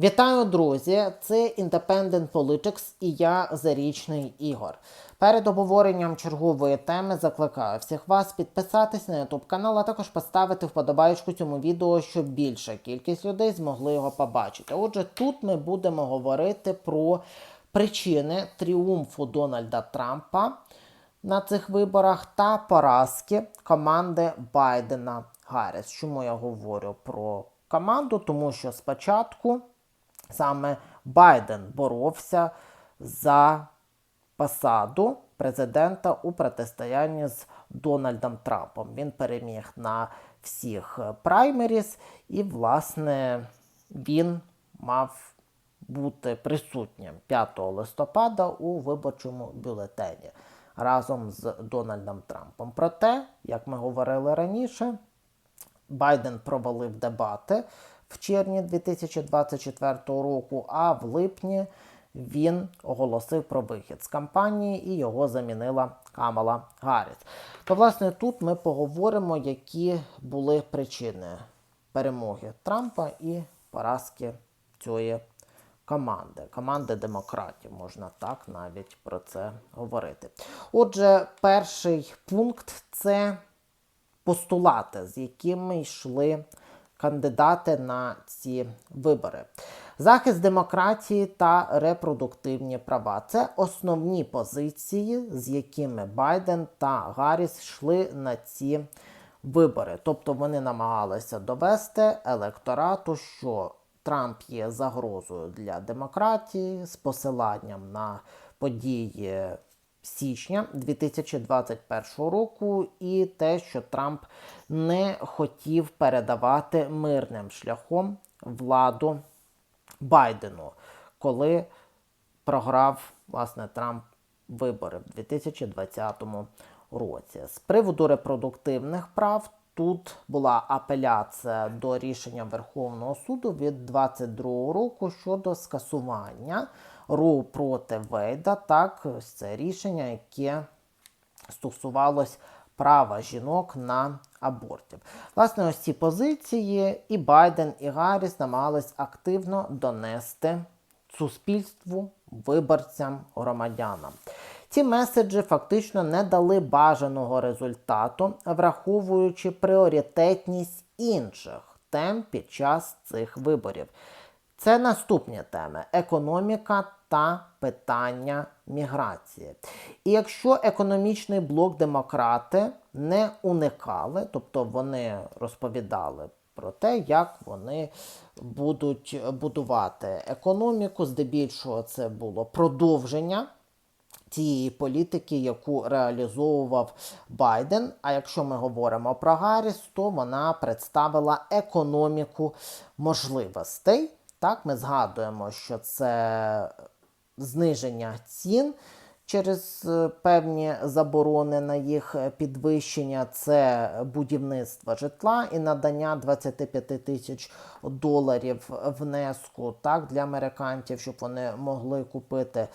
Вітаю, друзі! Це Independent Politics і я Зарічний Ігор. Перед обговоренням чергової теми закликаю всіх вас підписатись на YouTube канал, а також поставити вподобайку цьому відео, щоб більша кількість людей змогли його побачити. Отже, тут ми будемо говорити про причини тріумфу Дональда Трампа на цих виборах та поразки команди Байдена Гарріс. Чому я говорю про команду? Тому що спочатку саме Байден боровся за посаду президента у протистоянні з Дональдом Трампом. Він переміг на всіх праймеріс, і, власне, він мав бути присутнім 5 листопада у виборчому бюлетені разом з Дональдом Трампом. Проте, як ми говорили раніше, Байден провалив дебати в червні 2024 року, а в липні він оголосив про вихід з кампанії і його замінила Камала Гарріс. То, власне, тут ми поговоримо, які були причини перемоги Трампа і поразки цієї команди, команди демократів, можна так навіть про це говорити. Отже, перший пункт це постулати, з якими йшли кандидати на ці вибори. Захист демократії та репродуктивні права це основні позиції, з якими Байден та Гарріс йшли на ці вибори. Тобто вони намагалися довести електорату, що Трамп є загрозою для демократії з посиланням на події січня 2021 року, і те, що Трамп не хотів передавати мирним шляхом владу Байдену, коли програв власне Трамп вибори в 2020 році. З приводу репродуктивних прав. Тут була апеляція до рішення Верховного суду від 2022 року щодо скасування Роу проти Вейда. Так, це рішення, яке стосувалось права жінок на абортів. Власне, ось ці позиції і Байден, і Гарріс намагались активно донести суспільству, виборцям, громадянам. Ці меседжі фактично не дали бажаного результату, враховуючи пріоритетність інших тем під час цих виборів. Це наступні теми: економіка та питання міграції. І якщо економічний блок демократи не уникали, тобто вони розповідали про те, як вони будуть будувати економіку, здебільшого це було продовження. Тієї політики, яку реалізовував Байден. А якщо ми говоримо про Гарріс, то вона представила економіку можливостей. Так, ми згадуємо, що це зниження цін через е, певні заборони на їх підвищення, це будівництво житла і надання 25 тисяч доларів внеску так, для американців, щоб вони могли купити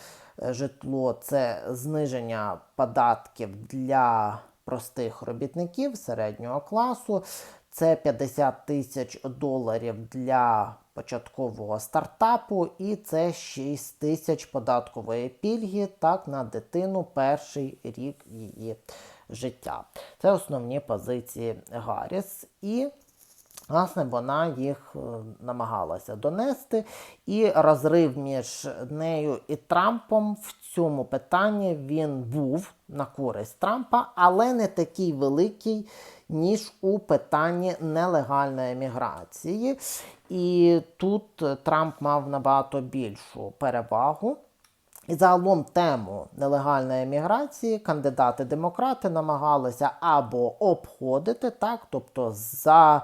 е, житло. Це зниження податків для простих робітників середнього класу. Це 50 тисяч доларів для початкового стартапу, і це 6 тисяч податкової пільги так, на дитину перший рік її життя. Це основні позиції Гарріс. І Власне, вона їх е, намагалася донести, і розрив між нею і Трампом в цьому питанні він був на користь Трампа, але не такий великий, ніж у питанні нелегальної міграції. І тут Трамп мав набагато більшу перевагу. І загалом тему нелегальної міграції кандидати-демократи намагалися або обходити, так, тобто за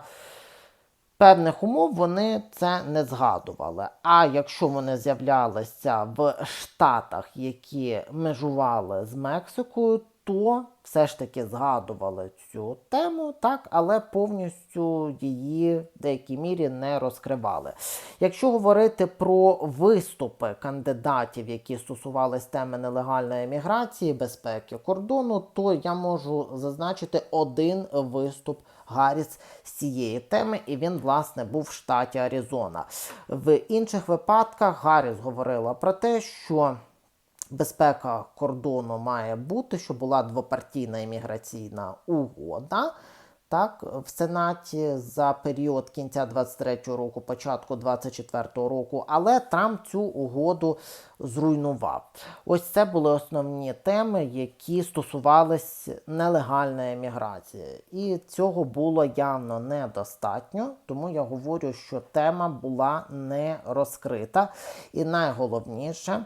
певних умов вони це не згадували. А якщо вони з'являлися в штатах, які межували з Мексикою, то все ж таки згадували цю тему, так, але повністю її в деякій мірі не розкривали. Якщо говорити про виступи кандидатів, які стосувались теми нелегальної еміграції, безпеки кордону, то я можу зазначити один виступ Гарріс з цієї теми, і він, власне, був в штаті Аризона. В інших випадках Гарріс говорила про те, що безпека кордону має бути, що була двопартійна імміграційна угода. Так, в Сенаті за період кінця 23-го року, початку 24-го року, але Трамп цю угоду зруйнував. Ось це були основні теми, які стосувались нелегальної еміграції. І цього було явно недостатньо, тому я говорю, що тема була не розкрита. І найголовніше.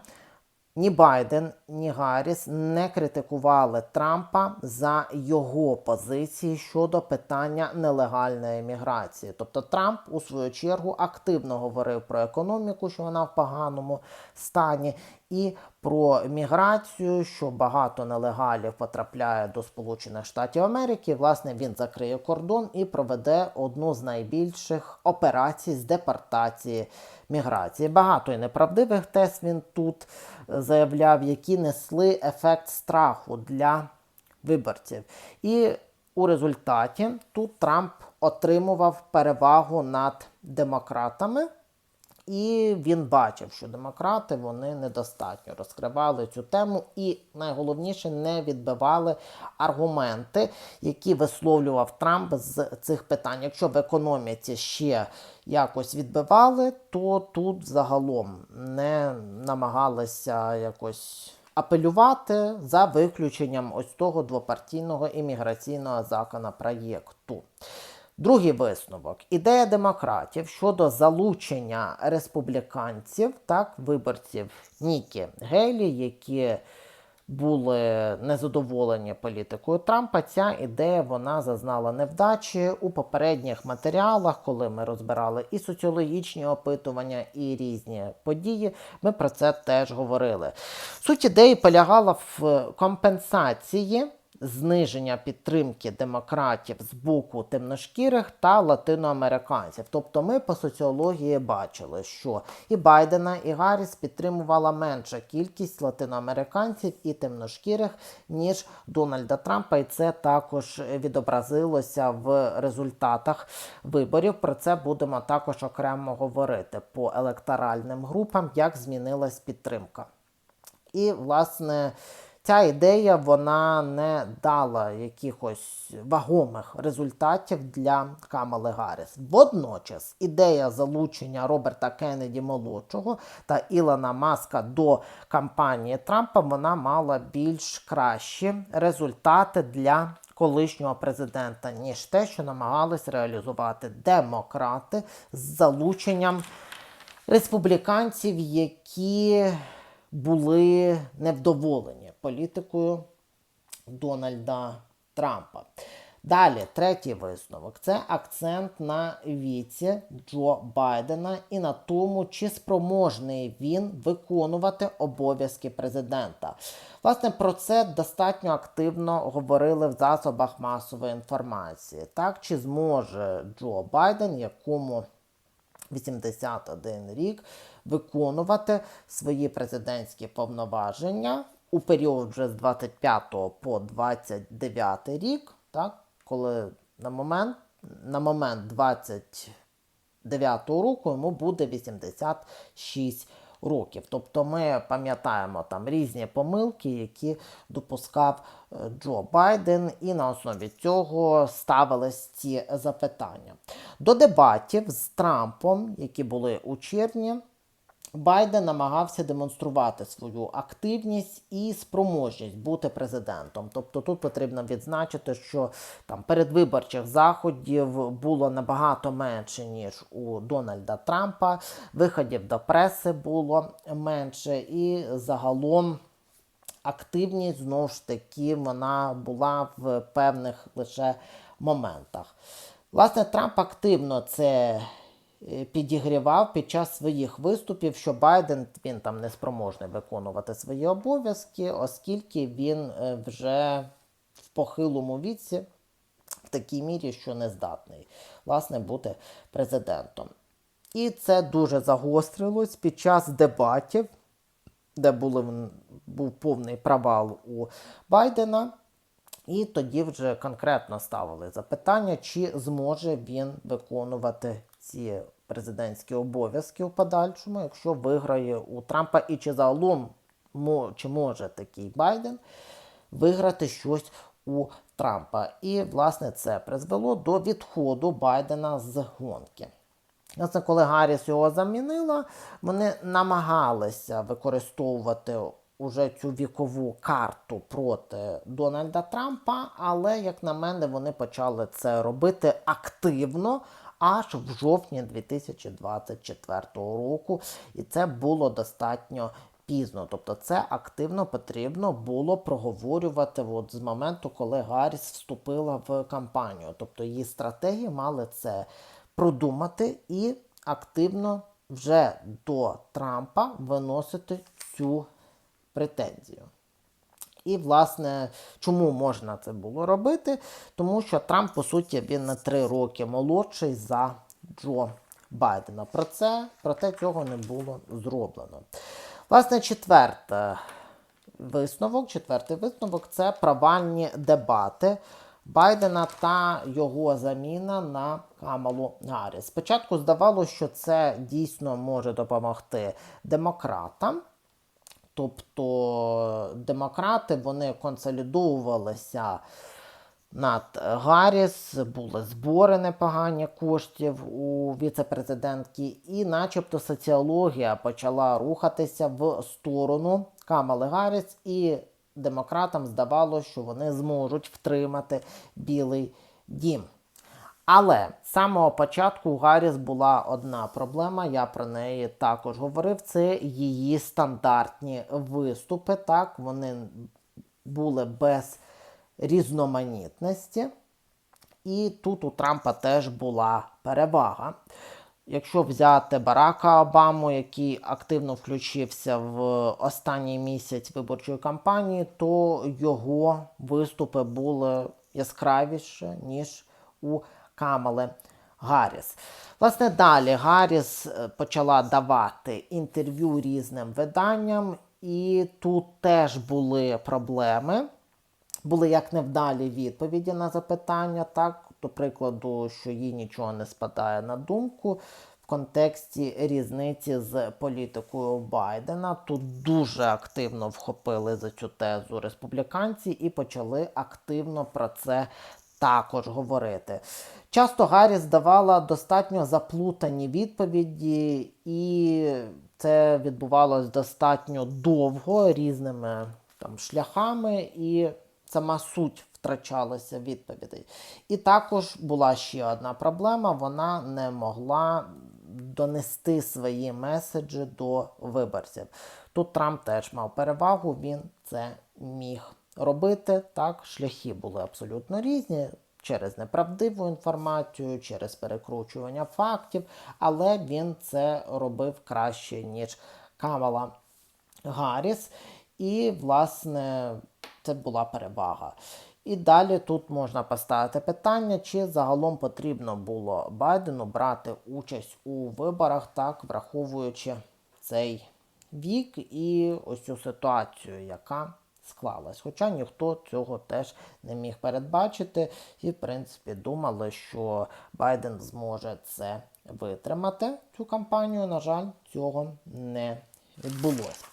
Ні Байден, ні Гарріс не критикували Трампа за його позиції щодо питання нелегальної еміграції. Тобто Трамп у свою чергу активно говорив про економіку, що вона в поганому стані, і про міграцію, що багато нелегалів потрапляє до Сполучених Штатів Америки. Власне, він закриє кордон і проведе одну з найбільших операцій з депортації міграції. Багато і неправдивих тез він тут е, заявляв, які несли ефект страху для виборців. І у результаті тут Трамп отримував перевагу над демократами. І він бачив, що демократи вони недостатньо розкривали цю тему, і найголовніше не відбивали аргументи, які висловлював Трамп з цих питань. Якщо в економіці ще якось відбивали, то тут загалом не намагалися якось. Апелювати за виключенням ось того двопартійного імміграційного законопроєкту. Другий висновок ідея демократів щодо залучення республіканців, так, виборців Нікі Гейлі, які були незадоволені політикою Трампа. Ця ідея вона зазнала невдачі у попередніх матеріалах, коли ми розбирали і соціологічні опитування, і різні події. Ми про це теж говорили. Суть ідеї полягала в компенсації зниження підтримки демократів з боку темношкірих та латиноамериканців. Тобто ми по соціології бачили, що і Байдена, і Гарріс підтримувала менша кількість латиноамериканців і темношкірих, ніж Дональда Трампа, і це також відобразилося в результатах виборів. Про це будемо також окремо говорити по електоральним групам, як змінилась підтримка. І, власне, Ця ідея вона не дала якихось вагомих результатів для Камали Гарріс. Водночас ідея залучення Роберта Кеннеді молодшого та Ілона Маска до кампанії Трампа вона мала більш кращі результати для колишнього президента, ніж те, що намагались реалізувати демократи з залученням республіканців, які були невдоволені політикою Дональда Трампа. Далі, третій висновок це акцент на віці Джо Байдена і на тому, чи спроможний він виконувати обов'язки президента. Власне, про це достатньо активно говорили в засобах масової інформації. Так, чи зможе Джо Байден, якому 81 рік виконувати свої президентські повноваження у період вже з 25 по 29 рік, так, коли на момент на момент 29 року йому буде 86 років. Тобто ми пам'ятаємо там різні помилки, які допускав е, Джо Байден, і на основі цього ставились ці запитання. До дебатів з Трампом, які були у червні. Байден намагався демонструвати свою активність і спроможність бути президентом. Тобто тут потрібно відзначити, що там передвиборчих заходів було набагато менше ніж у Дональда Трампа. Виходів до преси було менше, і загалом активність знову ж таки вона була в певних лише моментах. Власне, Трамп активно це підігрівав під час своїх виступів, що Байден він там не спроможний виконувати свої обов'язки, оскільки він е, вже в похилому віці в такій мірі, що не здатний власне бути президентом. І це дуже загострилось під час дебатів, де були, був повний провал у Байдена. І тоді вже конкретно ставили запитання, чи зможе він виконувати ці президентські обов'язки у подальшому, якщо виграє у Трампа, і чи загалом чи може такий Байден виграти щось у Трампа. І, власне, це призвело до відходу Байдена з гонки. Власне, коли Гарріс його замінила, вони намагалися використовувати уже цю вікову карту проти Дональда Трампа, але, як на мене, вони почали це робити активно аж в жовтні 2024 року, і це було достатньо пізно. Тобто це активно потрібно було проговорювати от з моменту, коли Гарріс вступила в кампанію. Тобто її стратегії мали це продумати і активно вже до Трампа виносити цю претензію. І, власне, чому можна це було робити? Тому що Трамп, по суті, він на три роки молодший за Джо Байдена. Про це, проте цього не було зроблено. Власне, четверте висновок, четвертий висновок це провальні дебати Байдена та його заміна на Камалу Гарріс. Спочатку здавалося, що це дійсно може допомогти демократам. Тобто демократи вони консолідовувалися над Гарріс, були збори непогані коштів у віце-президентки, і начебто соціологія почала рухатися в сторону Камали Гарріс, і демократам здавалося, що вони зможуть втримати Білий дім. Але з самого початку у Гарріс була одна проблема, я про неї також говорив. Це її стандартні виступи. Так, вони були без різноманітності. І тут у Трампа теж була перевага. Якщо взяти Барака Обаму, який активно включився в останній місяць виборчої кампанії, то його виступи були яскравіші, ніж у Камали Гарріс. Власне, далі Гарріс е, почала давати інтерв'ю різним виданням, і тут теж були проблеми. Були як невдалі відповіді на запитання, так, до прикладу, що їй нічого не спадає на думку. В контексті різниці з політикою Байдена тут дуже активно вхопили за цю тезу республіканці і почали активно про це також говорити. Часто Гарріс давала достатньо заплутані відповіді, і це відбувалось достатньо довго різними там шляхами, і сама суть втрачалася відповідей. І також була ще одна проблема: вона не могла донести свої меседжі до виборців. Тут Трамп теж мав перевагу, він це міг робити. Так, шляхи були абсолютно різні. Через неправдиву інформацію, через перекручування фактів, але він це робив краще, ніж Камала Гарріс. І, власне, це була перевага. І далі тут можна поставити питання, чи загалом потрібно було Байдену брати участь у виборах, так, враховуючи цей вік і ось цю ситуацію, яка склалась. Хоча ніхто цього теж не міг передбачити, і, в принципі, думали, що Байден зможе це витримати, цю кампанію. На жаль, цього не відбулося.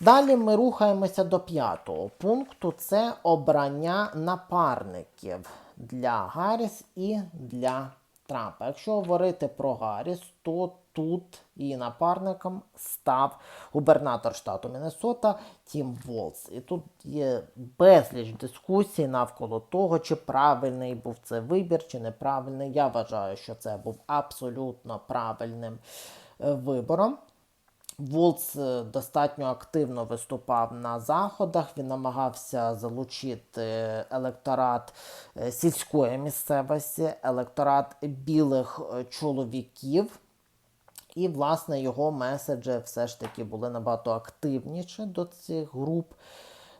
Далі ми рухаємося до п'ятого пункту: це обрання напарників для Гарріс і для Трампа. Якщо говорити про Гарріс, то тут її напарником став губернатор штату Міннесота Тім Волс. І тут є безліч дискусій навколо того, чи правильний був це вибір, чи неправильний. Я вважаю, що це був абсолютно правильним е, вибором. Волц е, достатньо активно виступав на заходах. Він намагався залучити електорат е, сільської місцевості, електорат білих е, чоловіків. І, власне, його меседжі все ж таки були набагато активніші до цих груп,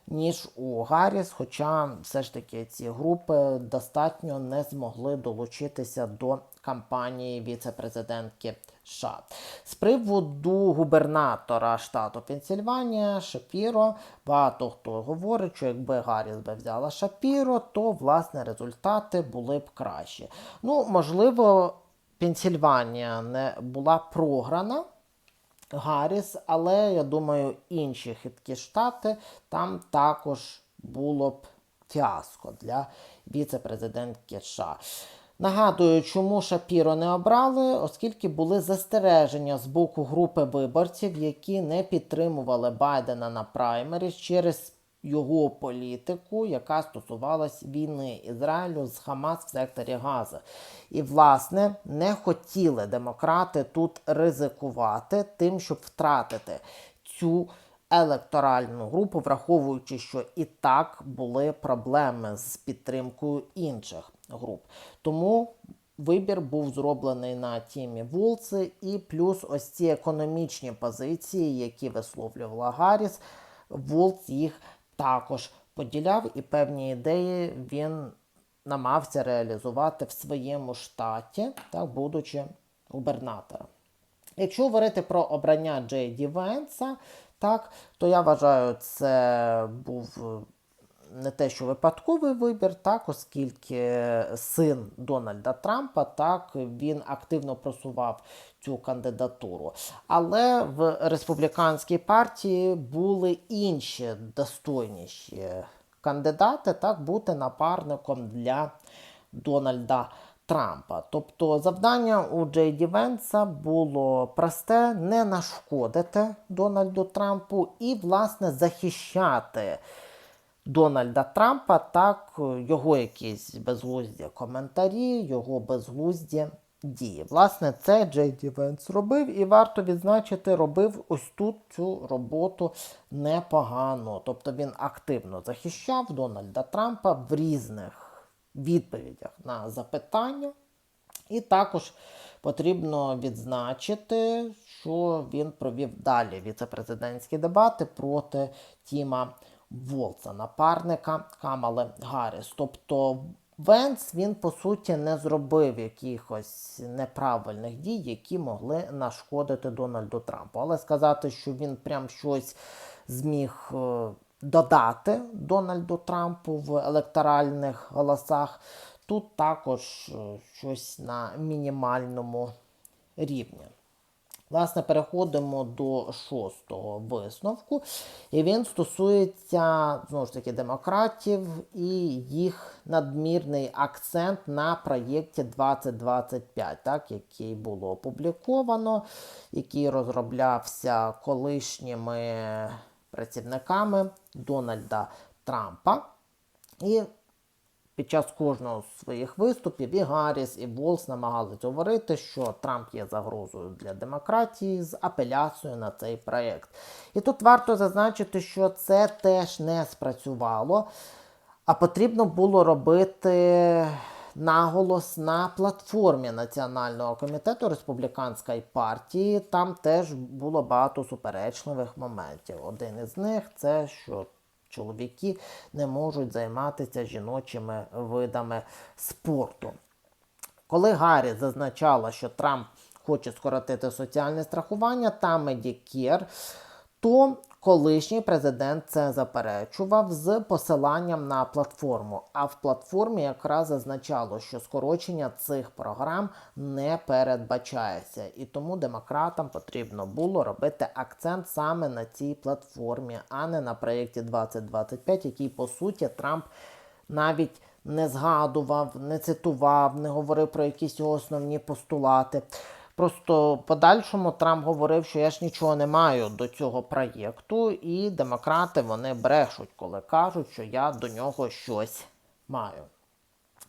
ніж у Гарріс. Хоча все ж таки ці групи достатньо не змогли долучитися до кампанії віце-президентки США. З приводу губернатора штату Пенсільванія Шапіро, багато хто говорить, що якби Гарріс би взяла Шапіро, то власне результати були б кращі. Ну, можливо, Пенсільванія не була програна. Гарріс, але я думаю, інші хиткі штати там також було б фіаско для віце-президентки США. Нагадую, чому Шапіро не обрали, оскільки були застереження з боку групи виборців, які не підтримували Байдена на праймері через його політику, яка стосувалась війни Ізраїлю з Хамас в секторі Газа. І, власне, не хотіли демократи тут ризикувати тим, щоб втратити цю електоральну групу, враховуючи, що і так були проблеми з підтримкою інших груп. Тому вибір був зроблений на тімі Вулци, і плюс ось ці економічні позиції, які висловлювала Гарріс, Вулц їх також поділяв, і певні ідеї він намагався реалізувати в своєму штаті, так, будучи губернатором. Якщо говорити про обрання Джей Ді Венса, так, то я вважаю, це був не те, що випадковий вибір, так, оскільки син Дональда Трампа так, він активно просував цю кандидатуру. Але в республіканській партії були інші достойніші кандидати, так, бути напарником для Дональда Трампа. Тобто завдання у Джей Ді Венса було просте: не нашкодити Дональду Трампу і, власне, захищати. Дональда Трампа, так, його якісь безглузді коментарі, його безглузді дії. Власне, це Джей Ді Венс робив, і варто відзначити, робив ось тут цю роботу непогано. Тобто він активно захищав Дональда Трампа в різних відповідях на запитання. І також потрібно відзначити, що він провів далі віцепрезидентські дебати проти Тіма Волца, напарника Камали Гарріс. Тобто Венс він по суті не зробив якихось неправильних дій, які могли нашкодити Дональду Трампу. Але сказати, що він прям щось зміг е, додати Дональду Трампу в електоральних голосах, тут також е, щось на мінімальному рівні. Власне, переходимо до шостого висновку, і він стосується знову ж таки демократів і їх надмірний акцент на проєкті 2025, так, який було опубліковано, який розроблявся колишніми працівниками Дональда Трампа. І під час кожного з своїх виступів і Гарріс, і Волс намагалися говорити, що Трамп є загрозою для демократії з апеляцією на цей проєкт. І тут варто зазначити, що це теж не спрацювало, а потрібно було робити наголос на платформі Національного комітету республіканської партії. Там теж було багато суперечливих моментів. Один із них це що чоловіки не можуть займатися жіночими видами спорту. Коли Гаррі зазначала, що Трамп хоче скоротити соціальне страхування та медікер, то колишній президент це заперечував з посиланням на платформу. А в платформі якраз зазначало, що скорочення цих програм не передбачається. І тому демократам потрібно було робити акцент саме на цій платформі, а не на проєкті 2025, який по суті Трамп навіть не згадував, не цитував, не говорив про якісь його основні постулати. Просто подальшому Трамп говорив, що я ж нічого не маю до цього проєкту, і демократи вони брешуть, коли кажуть, що я до нього щось маю.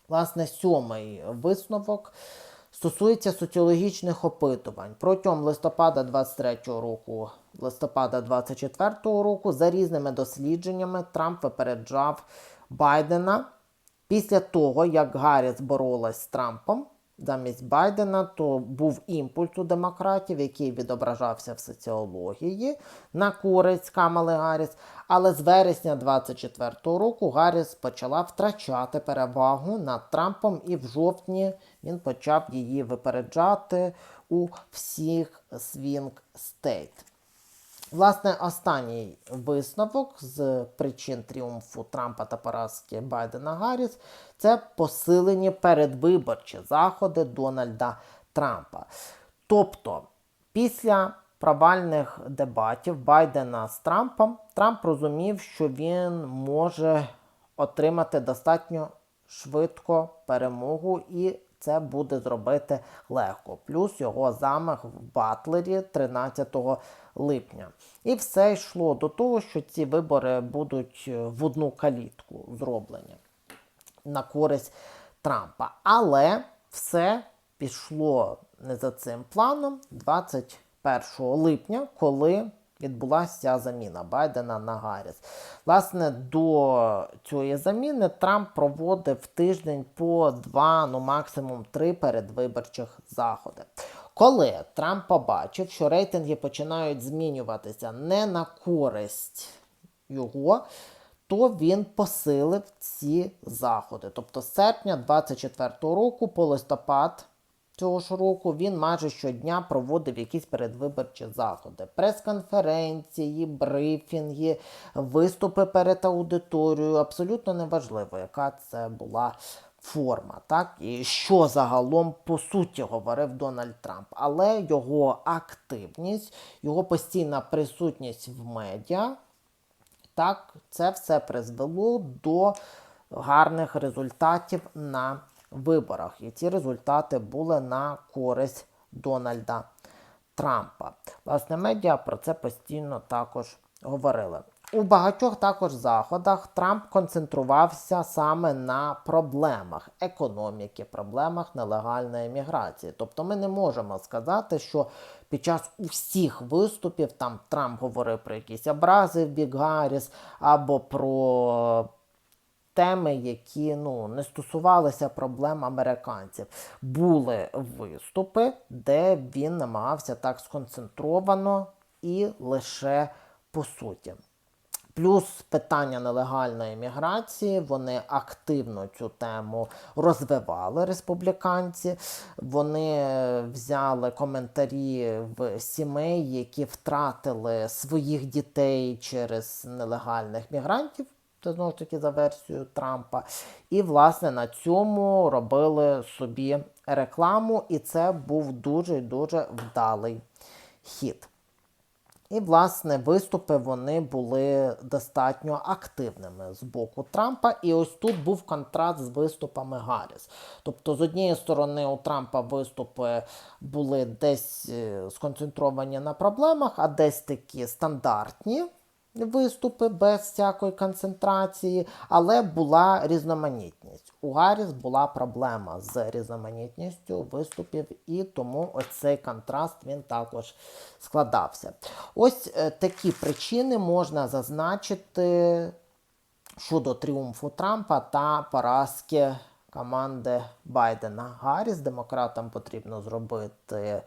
Власне, сьомий висновок стосується соціологічних опитувань. Протягом листопада 23 року, листопада 24 року, за різними дослідженнями, Трамп випереджав Байдена після того, як Гарріс боролась з Трампом замість Байдена, то був імпульс у демократів, який відображався в соціології на користь Камали Гарріс. Але з вересня 24-го року Гарріс почала втрачати перевагу над Трампом, і в жовтні він почав її випереджати у всіх свінг стейт. Власне, останній висновок з причин тріумфу Трампа та поразки Байдена Гарріс це посилені передвиборчі заходи Дональда Трампа. Тобто, після провальних дебатів Байдена з Трампом, Трамп розумів, що він може отримати достатньо швидко перемогу і це буде зробити легко. Плюс його замах в Батлері 13 липня. І все йшло до того, що ці вибори будуть в одну калітку зроблені на користь Трампа. Але все пішло не за цим планом 21 липня, коли відбулася заміна Байдена на Гарріс. Власне, до цієї заміни Трамп проводив тиждень по два, ну максимум три передвиборчих заходи. Коли Трамп побачив, що рейтинги починають змінюватися не на користь його, то він посилив ці заходи. Тобто з серпня 24 року по листопад цього ж року він майже щодня проводив якісь передвиборчі заходи, прес-конференції, брифінги, виступи перед аудиторією. Абсолютно неважливо, яка це була форма, так і що загалом по суті говорив Дональд Трамп. Але його активність, його постійна присутність в медіа. Так, це все призвело до гарних результатів на виборах. І ці результати були на користь Дональда Трампа. Власне, медіа про це постійно також говорили. У багатьох також заходах Трамп концентрувався саме на проблемах економіки, проблемах нелегальної міграції. Тобто ми не можемо сказати, що під час усіх виступів там Трамп говорив про якісь образи в бік Гарріс або про теми, які ну, не стосувалися проблем американців. Були виступи, де він намагався так сконцентровано і лише по суті. Плюс питання нелегальної міграції, вони активно цю тему розвивали республіканці. Вони взяли коментарі в сімей, які втратили своїх дітей через нелегальних мігрантів. Це знову ж таки за версією Трампа. І, власне, на цьому робили собі рекламу, і це був дуже дуже вдалий хід. І, власне, виступи вони були достатньо активними з боку Трампа. І ось тут був контраст з виступами Гарріс. Тобто, з однієї сторони, у Трампа виступи були десь е, сконцентровані на проблемах, а десь такі стандартні виступи без всякої концентрації, але була різноманітність. У Гарріс була проблема з різноманітністю виступів, і тому ось цей контраст він також складався. Ось е, такі причини можна зазначити щодо тріумфу Трампа та поразки. Команди Байдена Гарріс демократам потрібно зробити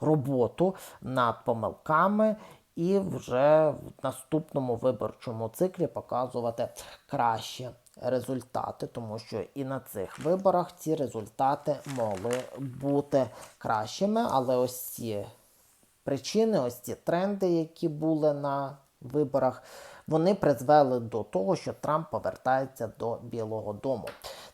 роботу над помилками і вже в наступному виборчому циклі показувати кращі результати, тому що і на цих виборах ці результати могли бути кращими. Але ось ці причини, ось ці тренди, які були на виборах, вони призвели до того, що Трамп повертається до Білого Дому.